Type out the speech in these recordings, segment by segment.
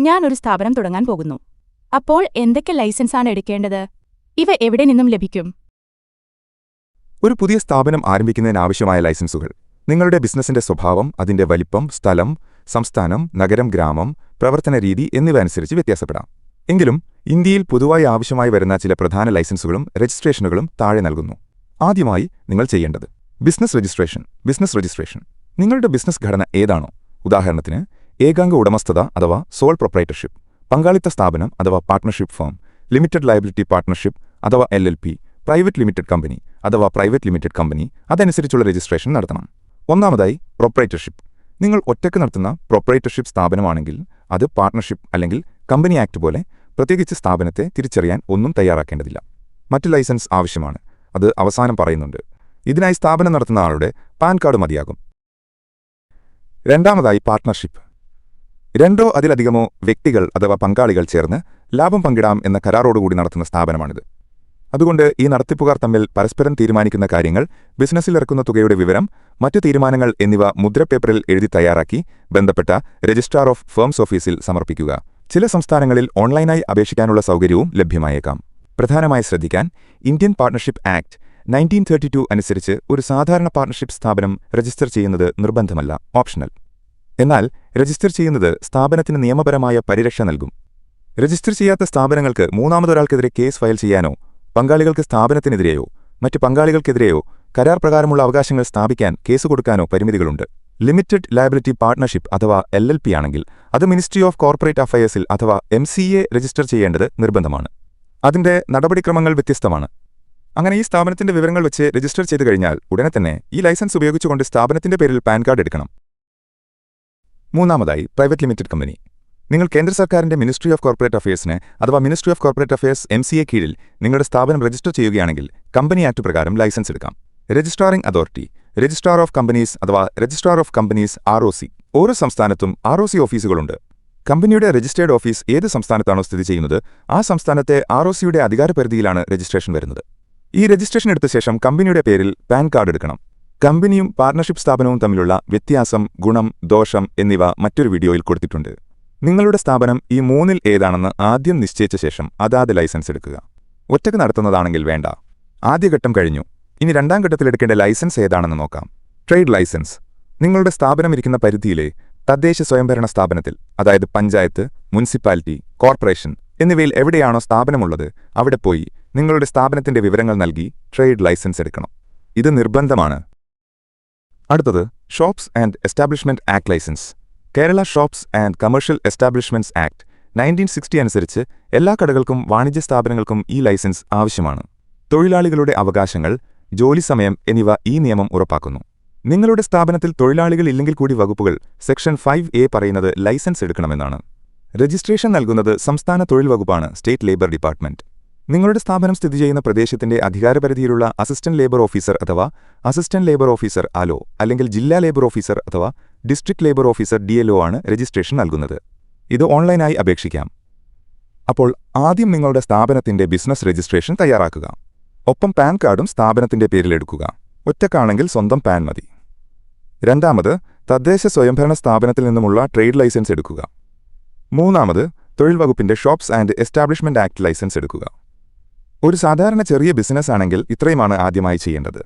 ഞാൻ ഒരു സ്ഥാപനം തുടങ്ങാൻ പോകുന്നു. അപ്പോൾ എന്തൊക്കെ ലൈസൻസാണ് എടുക്കേണ്ടത്? ഇവ എവിടെ നിന്നും ലഭിക്കും? ഒരു പുതിയ സ്ഥാപനം ആരംഭിക്കുന്നതിനാവശ്യമായ ലൈസൻസുകൾ. നിങ്ങളുടെ ബിസിനസിന്റെ സ്വഭാവം അതിന്റെ വലിപ്പം സ്ഥലം സംസ്ഥാനം നഗരം ഗ്രാമം പ്രവർത്തന രീതി എന്നിവ അനുസരിച്ച് വ്യത്യാസപ്പെടാം. എങ്കിലും ഇന്ത്യയിൽ പൊതുവായി ആവശ്യമായി വരുന്ന ചില പ്രധാന ലൈസൻസുകളും രജിസ്ട്രേഷനുകളും താഴെ നൽകുന്നു. ആദ്യമായി നിങ്ങൾ ചെയ്യേണ്ടത് ബിസിനസ് രജിസ്ട്രേഷൻ ബിസിനസ് രജിസ്ട്രേഷൻ. നിങ്ങളുടെ ബിസിനസ് ഘടന ഏതാണോ? ഉദാഹരണത്തിന് ഏകാംഗ ഉടമസ്ഥത അഥവാ സോൾ പ്രൊപ്പറേറ്റർഷിപ്പ് പങ്കാളിത്ത സ്ഥാപനം അഥവാ partnership firm limited liability partnership അഥവാ എൽ പ്രൈവറ്റ് ലിമിറ്റഡ് കമ്പനി അഥവാ പ്രൈവറ്റ് ലിമിറ്റഡ് കമ്പനി അതനുസരിച്ചുള്ള രജിസ്ട്രേഷൻ നടത്തണം. ഒന്നാമതായി പ്രൊപ്പറേറ്റർഷിപ്പ് നിങ്ങൾ ഒറ്റയ്ക്ക് നടത്തുന്ന പ്രൊപ്പറേറ്റർഷിപ്പ് സ്ഥാപനമാണെങ്കിൽ അത് പാർട്ട്ണർഷിപ്പ് അല്ലെങ്കിൽ കമ്പനി ആക്ട് പോലെ പ്രത്യേകിച്ച് സ്ഥാപനത്തെ തിരിച്ചറിയാൻ ഒന്നും തയ്യാറാക്കേണ്ടതില്ല. മറ്റ് ലൈസൻസ് ആവശ്യമാണ്. അത് അവസാനം പറയുന്നുണ്ട്. ഇതിനായി സ്ഥാപനം നടത്തുന്ന ആളുടെ പാൻ കാർഡ് മതിയാകും. രണ്ടാമതായി പാർട്ട്ണർഷിപ്പ് രണ്ടോ അതിലധികമോ വ്യക്തികൾ അഥവാ പങ്കാളികൾ ചേർന്ന് ലാഭം പങ്കിടാം എന്ന കരാറോടുകൂടി നടത്തുന്ന സ്ഥാപനമാണിത്. അതുകൊണ്ട് ഈ നടത്തിപ്പുകാർ തമ്മിൽ പരസ്പരം തീരുമാനിക്കുന്ന കാര്യങ്ങൾ ബിസിനസ്സിൽ ബിസിനസ്സിലിറക്കുന്ന തുകയുടെ വിവരം മറ്റു തീരുമാനങ്ങൾ എന്നിവ മുദ്രപേപ്പറിൽ എഴുതി തയ്യാറാക്കി ബന്ധപ്പെട്ട രജിസ്ട്രാർ ഓഫ് ഫേംസ് ഓഫീസിൽ സമർപ്പിക്കുക. ചില സംസ്ഥാനങ്ങളിൽ ഓൺലൈനായി അപേക്ഷിക്കാനുള്ള സൗകര്യവും ലഭ്യമായേക്കാം. പ്രധാനമായി ശ്രദ്ധിക്കാൻ ഇന്ത്യൻ പാർട്ണർഷിപ്പ് ആക്ട് നയന്റീൻ അനുസരിച്ച് ഒരു സാധാരണ പാർട്ണർഷിപ്പ് സ്ഥാപനം രജിസ്റ്റർ ചെയ്യുന്നത് നിർബന്ധമല്ല. ഓപ്ഷണൽ. എന്നാൽ രജിസ്റ്റർ ചെയ്യുന്നത് സ്ഥാപനത്തിന് നിയമപരമായ പരിരക്ഷ നൽകും. രജിസ്റ്റർ ചെയ്യാത്ത സ്ഥാപനങ്ങൾക്ക് മൂന്നാമതൊരാൾക്കെതിരെ കേസ് ഫയൽ ചെയ്യാനോ പങ്കാളികൾക്ക് സ്ഥാപനത്തിനെതിരെയോ മറ്റ് പങ്കാളികൾക്കെതിരെയോ കരാർ പ്രകാരമുള്ള അവകാശങ്ങൾ സ്ഥാപിക്കാൻ കേസ് കൊടുക്കാനോ പരിമിതികളുണ്ട്. ലിമിറ്റഡ് ലയബിലിറ്റി പാർട്ട്ണർഷിപ്പ് അഥവാ എൽ എൽ പി ആണെങ്കിൽ അത് മിനിസ്ട്രി ഓഫ് കോർപ്പറേറ്റ് അഫയേഴ്സിൽ അഥവാ എം സി എ രജിസ്റ്റർ ചെയ്യേണ്ടത് നിർബന്ധമാണ്. അതിന്റെ നടപടിക്രമങ്ങൾ വ്യത്യസ്തമാണ്. അങ്ങനെ ഈ സ്ഥാപനത്തിന്റെ വിവരങ്ങൾ വെച്ച് രജിസ്റ്റർ ചെയ്തു കഴിഞ്ഞാൽ ഉടനെ തന്നെ ഈ ലൈസൻസ് ഉപയോഗിച്ചുകൊണ്ട് സ്ഥാപനത്തിന്റെ പേരിൽ പാൻ കാർഡ് എടുക്കണം. മൂന്നാമതായി പ്രൈവറ്റ് ലിമിറ്റഡ് കമ്പനി. നിങ്ങൾ കേന്ദ്ര സർക്കാരിന്റെ മിനിസ്ട്രി ഓഫ് കോർപ്പറേറ്റ് അഫയേഴ്സിന് അഥവാ ministry of corporate affairs M C A കീഴിൽ നിങ്ങളുടെ സ്ഥാപനം രജിസ്റ്റർ ചെയ്യുകയാണെങ്കിൽ കമ്പനി ആക്ട് പ്രകാരം ലൈസൻസ് എടുക്കാം. Registering authority registrar of companies അഥവാ registrar of companies R O C ഓരോ സംസ്ഥാനത്തും ആർ ഒ സി ഓഫീസുകളുണ്ട്. കമ്പനിയുടെ രജിസ്റ്റേർഡ് ഓഫീസ് ഏത് സംസ്ഥാനത്താണോ സ്ഥിതി ചെയ്യുന്നത് ആ സംസ്ഥാനത്തെ ആർ ഒ സിയുടെ അധികാരപരിധിയിലാണ് രജിസ്ട്രേഷൻ വരുന്നത്. ഈ രജിസ്ട്രേഷൻ എടുത്ത ശേഷം കമ്പനിയുടെ പേരിൽ പാൻ കാർഡ് എടുക്കണം. കമ്പനിയും പാർട്ണർഷിപ്പ് സ്ഥാപനവും തമ്മിലുള്ള വ്യത്യാസം ഗുണം ദോഷം എന്നിവ മറ്റൊരു വീഡിയോയിൽ കൊടുത്തിട്ടുണ്ട്. നിങ്ങളുടെ സ്ഥാപനം ഈ മൂന്നിൽ ഏതാണെന്ന് ആദ്യം നിശ്ചയിച്ച ശേഷം അതാത് ലൈസൻസ് എടുക്കുക. ഒറ്റയ്ക്ക് നടത്തുന്നതാണെങ്കിൽ വേണ്ട. ആദ്യഘട്ടം കഴിഞ്ഞു. ഇനി രണ്ടാം ഘട്ടത്തിൽ എടുക്കേണ്ട ലൈസൻസ് ഏതാണെന്ന് നോക്കാം. Trade license. നിങ്ങളുടെ സ്ഥാപനം ഇരിക്കുന്ന പരിധിയിലെ തദ്ദേശ സ്വയംഭരണ സ്ഥാപനത്തിൽ അതായത് പഞ്ചായത്ത് മുനിസിപ്പാലിറ്റി കോർപ്പറേഷൻ എന്നിവയിൽ എവിടെയാണോ സ്ഥാപനമുള്ളത് അവിടെ പോയി നിങ്ങളുടെ സ്ഥാപനത്തിന്റെ വിവരങ്ങൾ നൽകി ട്രേഡ് ലൈസൻസ് എടുക്കണം. ഇത് നിർബന്ധമാണ്. അടുത്തത് shops and establishment act license Kerala shops and commercial establishments act nineteen sixty അനുസരിച്ച് എല്ലാ കടകൾക്കും വാണിജ്യ സ്ഥാപനങ്ങൾക്കും ഈ ലൈസൻസ് ആവശ്യമാണ്. തൊഴിലാളികളുടെ അവകാശങ്ങൾ ജോലി സമയം എന്നിവ ഈ നിയമം ഉറപ്പാക്കുന്നു. നിങ്ങളുടെ സ്ഥാപനത്തിൽ തൊഴിലാളികൾ ഇല്ലെങ്കിൽ കൂടി വകുപ്പുകൾ സെക്ഷൻ ഫൈവ് എ പറയുന്നത് ലൈസൻസ് എടുക്കണമെന്നാണ്. രജിസ്ട്രേഷൻ നൽകുന്നത് സംസ്ഥാന തൊഴിൽ വകുപ്പാണ് സ്റ്റേറ്റ് ലേബർ ഡിപ്പാർട്ട്മെന്റ് നിങ്ങളുടെ സ്ഥാപനം സ്ഥിതി ചെയ്യുന്ന പ്രദേശത്തിന്റെ അധികാരപരിധിയിലുള്ള അസിസ്റ്റന്റ് ലേബർ ഓഫീസർ അഥവാ അസിസ്റ്റന്റ് ലേബർ ഓഫീസർ ആലോ അല്ലെങ്കിൽ ജില്ലാ ലേബർ ഓഫീസർ അഥവാ ഡിസ്ട്രിക്ട് ലേബർ ഓഫീസർ ഡി ആണ് രജിസ്ട്രേഷൻ നൽകുന്നത്. ഇത് ഓൺലൈനായി അപേക്ഷിക്കാം. അപ്പോൾ ആദ്യം നിങ്ങളുടെ സ്ഥാപനത്തിന്റെ ബിസിനസ് രജിസ്ട്രേഷൻ തയ്യാറാക്കുക. ഒപ്പം പാൻ കാർഡും സ്ഥാപനത്തിന്റെ പേരിലെടുക്കുക ഒറ്റക്കാണെങ്കിൽ സ്വന്തം പാൻ മതി. രണ്ടാമത് തദ്ദേശ സ്വയംഭരണ സ്ഥാപനത്തിൽ നിന്നുമുള്ള ട്രേഡ് ലൈസൻസ് എടുക്കുക. മൂന്നാമത് തൊഴിൽ വകുപ്പിന്റെ shops and establishment act license എടുക്കുക. ഒരു സാധാരണ ചെറിയ ബിസിനസ് ആണെങ്കിൽ ഇത്രയുമാണ് ആദ്യമായി ചെയ്യേണ്ടത്.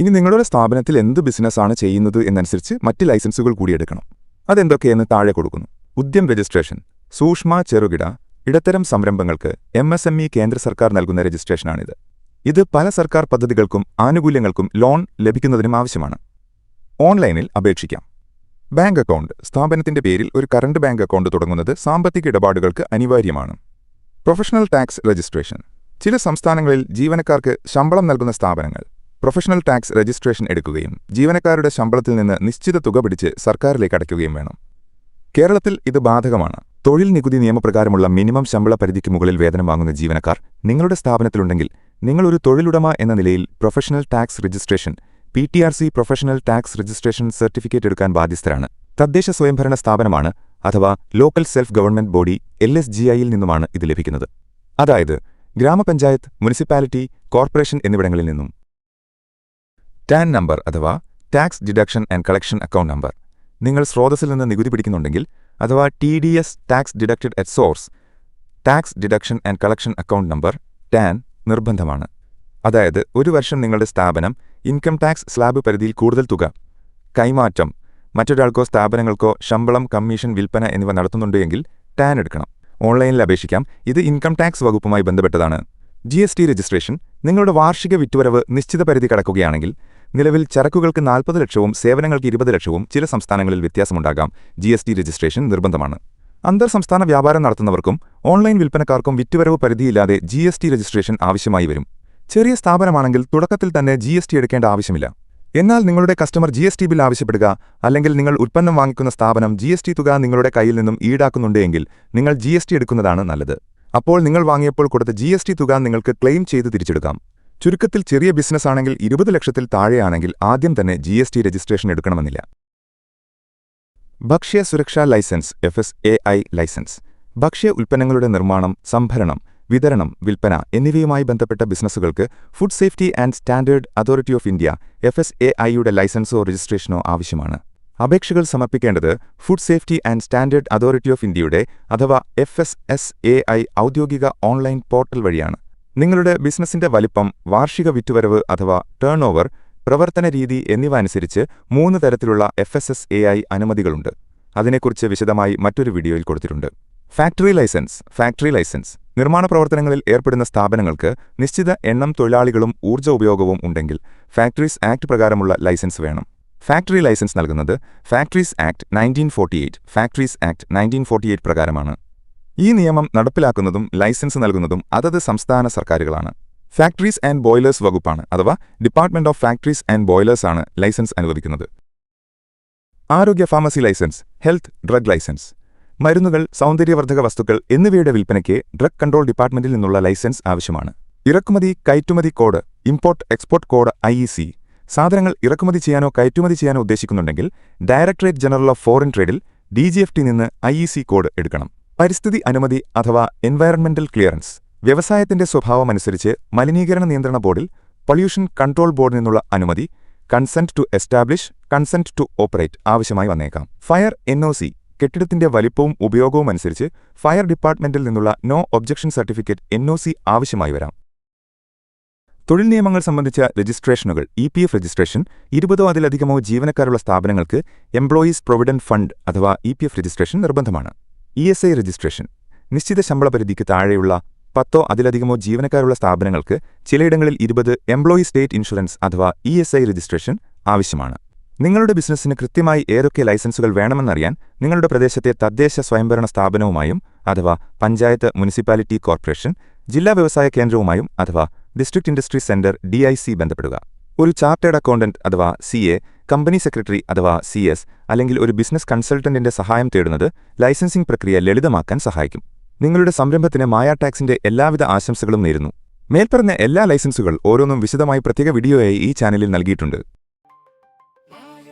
ഇനി നിങ്ങളുടെ സ്ഥാപനത്തിൽ എന്ത് ബിസിനസ്സാണ് ചെയ്യുന്നത് എന്നനുസരിച്ച് മറ്റ് ലൈസൻസുകൾ കൂടി എടുക്കണം. അതെന്തൊക്കെയെന്ന് താഴെ കൊടുക്കുന്നു. ഉദ്യം രജിസ്ട്രേഷൻ സൂക്ഷ്മ ചെറുകിട ഇടത്തരം സംരംഭങ്ങൾക്ക് എം എസ് എം ഇ കേന്ദ്ര സർക്കാർ നൽകുന്ന രജിസ്ട്രേഷനാണിത് ഇത് പല സർക്കാർ പദ്ധതികൾക്കും ആനുകൂല്യങ്ങൾക്കും ലോൺ ലഭിക്കുന്നതിനും ആവശ്യമാണ്. ഓൺലൈനിൽ അപേക്ഷിക്കാം. ബാങ്ക് അക്കൗണ്ട് സ്ഥാപനത്തിന്റെ പേരിൽ ഒരു കറണ്ട് ബാങ്ക് അക്കൗണ്ട് തുടങ്ങുന്നത് സാമ്പത്തിക ഇടപാടുകൾക്ക് അനിവാര്യമാണ്. Professional tax registration. ചില സംസ്ഥാനങ്ങളിൽ ജീവനക്കാർക്ക് ശമ്പളം നൽകുന്ന സ്ഥാപനങ്ങൾ പ്രൊഫഷണൽ ടാക്സ് രജിസ്ട്രേഷൻ എടുക്കുകയും ജീവനക്കാരുടെ ശമ്പളത്തിൽ നിന്ന് നിശ്ചിത തുക പിടിച്ച് സർക്കാരിലേക്ക് അടയ്ക്കുകയും വേണം. കേരളത്തിൽ ഇത് ബാധകമാണ്. തൊഴിൽ നികുതി നിയമപ്രകാരമുള്ള മിനിമം ശമ്പള പരിധിക്ക് മുകളിൽ വേതനം വാങ്ങുന്ന ജീവനക്കാർ നിങ്ങളുടെ സ്ഥാപനത്തിലുണ്ടെങ്കിൽ നിങ്ങളൊരു തൊഴിലുടമ എന്ന നിലയിൽ professional tax registration P T R C professional tax registration certificate എടുക്കാൻ ബാധ്യസ്ഥരാണ്. തദ്ദേശ സ്വയംഭരണ സ്ഥാപനമാണ് അഥവാ local self government body L S G ഐയിൽ നിന്നുമാണ് ഇത് ലഭിക്കുന്നത്. അതായത് ഗ്രാമപഞ്ചായത്ത് മുനിസിപ്പാലിറ്റി കോർപ്പറേഷൻ എന്നിവിടങ്ങളിൽ നിന്നും. ടാൻ നമ്പർ അഥവാ tax deduction and collection account number. നിങ്ങൾ സ്രോതസ്സിൽ നിന്ന് നികുതി പിടിക്കുന്നുണ്ടെങ്കിൽ അഥവാ T D S tax deducted at source tax deduction and collection account number TAN നിർബന്ധമാണ്. അതായത് ഒരു വർഷം നിങ്ങളുടെ സ്ഥാപനം ഇൻകം ടാക്സ് സ്ലാബ് പരിധിയിൽ കൂടുതൽ തുക കൈമാറ്റം മറ്റൊരാൾക്കോ സ്ഥാപനങ്ങൾക്കോ ശമ്പളം കമ്മീഷൻ വിൽപ്പന എന്നിവ നടത്തുന്നുണ്ടെങ്കിൽ ടാൻ എടുക്കണം. ഓൺലൈനിൽ അപേക്ഷിക്കാം. ഇത് ഇൻകം ടാക്സ് വകുപ്പുമായി ബന്ധപ്പെട്ടതാണ്. ജി എസ് ടി രജിസ്ട്രേഷൻ നിങ്ങളുടെ വാർഷിക വിറ്റുവരവ് നിശ്ചിത പരിധി കടക്കുകയാണെങ്കിൽ നിലവിൽ ചരക്കുകൾക്ക് നാൽപ്പത് ലക്ഷവും സേവനങ്ങൾക്ക് ഇരുപത് ലക്ഷവും ചില സംസ്ഥാനങ്ങളിൽ വ്യത്യാസമുണ്ടാകാം. ജി എസ് ടി രജിസ്ട്രേഷൻ നിർബന്ധമാണ്. അന്തർ സംസ്ഥാന വ്യാപാരം നടത്തുന്നവർക്കും ഓൺലൈൻ വിൽപ്പനക്കാർക്കും വിറ്റുവരവ് പരിധിയില്ലാതെ ജി എസ് ടി രജിസ്ട്രേഷൻ ആവശ്യമായി വരും. ചെറിയ സ്ഥാപനമാണെങ്കിൽ തുടക്കത്തിൽ തന്നെ ജി എസ് ടി എടുക്കേണ്ട ആവശ്യമില്ല. എന്നാൽ നിങ്ങളുടെ customer G S T bill ആവശ്യപ്പെടുക അല്ലെങ്കിൽ നിങ്ങൾ ഉൽപ്പന്നം വാങ്ങിക്കുന്ന സ്ഥാപനം ജി എസ് ടി തുക നിങ്ങളുടെ കയ്യിൽ നിന്നും ഈടാക്കുന്നുണ്ടെങ്കിൽ നിങ്ങൾ ജി എസ് ടി എടുക്കുന്നതാണ് നല്ലത്. അപ്പോൾ നിങ്ങൾ വാങ്ങിയപ്പോൾ കൊടുത്ത ജി എസ് ടി തുക നിങ്ങൾക്ക് ക്ലെയിം ചെയ്ത് തിരിച്ചെടുക്കാം. ചുരുക്കത്തിൽ ചെറിയ ബിസിനസ് ആണെങ്കിൽ ഇരുപത് ലക്ഷത്തിൽ താഴെയാണെങ്കിൽ ആദ്യം തന്നെ ജി എസ് ടി രജിസ്ട്രേഷൻ എടുക്കണമെന്നില്ല. ഭക്ഷ്യ സുരക്ഷാ license F S A I license. ഭക്ഷ്യ ഉൽപ്പന്നങ്ങളുടെ നിർമ്മാണം സംഭരണം വിതരണം വിൽപ്പന എന്നിവയുമായി ബന്ധപ്പെട്ട ബിസിനസ്സുകൾക്ക് food safety and standard authority of India F S A ഐയുടെ ലൈസൻസോ രജിസ്ട്രേഷനോ ആവശ്യമാണ്. അപേക്ഷകൾ സമർപ്പിക്കേണ്ടത് food safety and standard authority of ഇന്ത്യയുടെ അഥവാ F S S A I ഔദ്യോഗിക ഓൺലൈൻ പോർട്ടൽ വഴിയാണ്. നിങ്ങളുടെ ബിസിനസിന്റെ വലിപ്പം വാർഷിക വിറ്റുവരവ് അഥവാ ടേൺ ഓവർ പ്രവർത്തന രീതി എന്നിവ അനുസരിച്ച് മൂന്ന് തരത്തിലുള്ള F S S A I അനുമതികളുണ്ട്. അതിനെക്കുറിച്ച് വിശദമായി മറ്റൊരു വീഡിയോയിൽ കൊടുത്തിട്ടുണ്ട്. ഫാക്ടറി ലൈസൻസ് ഫാക്ടറി ലൈസൻസ് നിർമ്മാണ പ്രവർത്തനങ്ങളിൽ ഏർപ്പെടുന്ന സ്ഥാപനങ്ങൾക്ക് നിശ്ചിത എണ്ണം തൊഴിലാളികളും ഊർജ ഉപയോഗവും ഉണ്ടെങ്കിൽ ഫാക്ടറീസ് ആക്ട് പ്രകാരമുള്ള ലൈസൻസ് വേണം. ഫാക്ടറി ലൈസൻസ് നൽകുന്നത് factories act nineteen forty eight factories act nineteen forty eight പ്രകാരമാണ്. ഈ നിയമം നടപ്പിലാക്കുന്നതും ലൈസൻസ് നൽകുന്നതും അതത് സംസ്ഥാന സർക്കാരുകളാണ്. ഫാക്ടറീസ് ആൻഡ് ബോയിലേഴ്സ് വകുപ്പാണ് അഥവാ department of factories and boilers ആണ് ലൈസൻസ് അനുവദിക്കുന്നത്. ആരോഗ്യ pharmacy license health drug license. മരുന്നുകൾ സൗന്ദര്യവർദ്ധക വസ്തുക്കൾ എന്നിവയുടെ വിൽപ്പനയ്ക്ക് ഡ്രഗ് കൺട്രോൾ ഡിപ്പാർട്ട്മെന്റിൽ നിന്നുള്ള ലൈസൻസ് ആവശ്യമാണ്. ഇറക്കുമതി കയറ്റുമതി code import export code I സാധനങ്ങൾ ഇറക്കുമതി ചെയ്യാനോ കയറ്റുമതി ചെയ്യാനോ ഉദ്ദേശിക്കുന്നുണ്ടെങ്കിൽ ഡയറക്ടറേറ്റ് ജനറൽ ഓഫ് ഫോറിൻ ട്രേഡിൽ ഡി ജി എഫ് ടി നിന്ന് ഐ ഇ സി കോഡ് എടുക്കണം. പരിസ്ഥിതി അനുമതി അഥവാ എൻവയറൺമെന്റൽ ക്ലിയറൻസ്. വ്യവസായത്തിന്റെ സ്വഭാവമനുസരിച്ച് മലിനീകരണ നിയന്ത്രണ ബോർഡിൽ പൊല്യൂഷൻ കൺട്രോൾ ബോർഡിൽ നിന്നുള്ള അനുമതി consent to establish consent to operate ആവശ്യമായി വന്നേക്കാം. Fire N O C. കെട്ടിടത്തിന്റെ വലിപ്പവും ഉപയോഗവും അനുസരിച്ച് ഫയർ ഡിപ്പാർട്ട്മെന്റിൽ നിന്നുള്ള നോ ഒബ്ജക്ഷൻ സർട്ടിഫിക്കറ്റ് എൻ ആവശ്യമായി വരാം. തൊഴിൽ നിയമങ്ങൾ സംബന്ധിച്ച രജിസ്ട്രേഷനുകൾ ഇ പി എഫ് രജിസ്ട്രേഷൻ ഇരുപതോ അതിലധികമോ ജീവനക്കാരുള്ള സ്ഥാപനങ്ങൾക്ക് എംപ്ലോയീസ് പ്രൊവിഡന്റ് ഫണ്ട് അഥവാ ഇ പി എഫ് രജിസ്ട്രേഷൻ നിർബന്ധമാണ്. ഇ എസ് ഐ രജിസ്ട്രേഷൻ നിശ്ചിത ശമ്പള പരിധിക്ക് താഴെയുള്ള പത്തോ അതിലധികമോ ജീവനക്കാരുള്ള സ്ഥാപനങ്ങൾക്ക് ചിലയിടങ്ങളിൽ ഇരുപത് എംപ്ലോയീസ് സ്റ്റേറ്റ് ഇൻഷുറൻസ് അഥവാ ഇ രജിസ്ട്രേഷൻ ആവശ്യമാണ്. നിങ്ങളുടെ ബിസിനസ്സിന് കൃത്യമായി ഏതൊക്കെ ലൈസൻസുകൾ വേണമെന്നറിയാൻ നിങ്ങളുടെ പ്രദേശത്തെ തദ്ദേശ സ്വയംഭരണ സ്ഥാപനവുമായും അഥവാ പഞ്ചായത്ത് മുനിസിപ്പാലിറ്റി കോർപ്പറേഷൻ ജില്ലാ വ്യവസായ കേന്ദ്രവുമായും അഥവാ ഡിസ്ട്രിക്ട് ഇൻഡസ്ട്രി സെന്റർ ഡിഐസി ബന്ധപ്പെടുക. ഒരു ചാർട്ടേഡ് അക്കൗണ്ടന്റ് അഥവാ സി കമ്പനി സെക്രട്ടറി അഥവാ സി അല്ലെങ്കിൽ ഒരു ബിസിനസ് കൺസൾട്ടന്റിന്റെ സഹായം തേടുന്നത് ലൈസൻസിംഗ് പ്രക്രിയ ലളിതമാക്കാൻ സഹായിക്കും. നിങ്ങളുടെ സംരംഭത്തിന് മായ ടാക്സിന്റെ എല്ലാവിധ ആശംസകളും നേരുന്നു. മേൽപ്പറഞ്ഞ എല്ലാ ലൈസൻസുകൾ ഓരോന്നും വിശദമായി പ്രത്യേക വീഡിയോയായി ഈ ചാനലിൽ നൽകിയിട്ടുണ്ട്.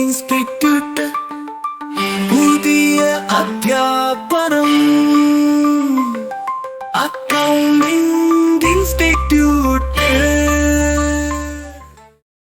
institute. പുതിയ അധ്യാപനം. Accounting institute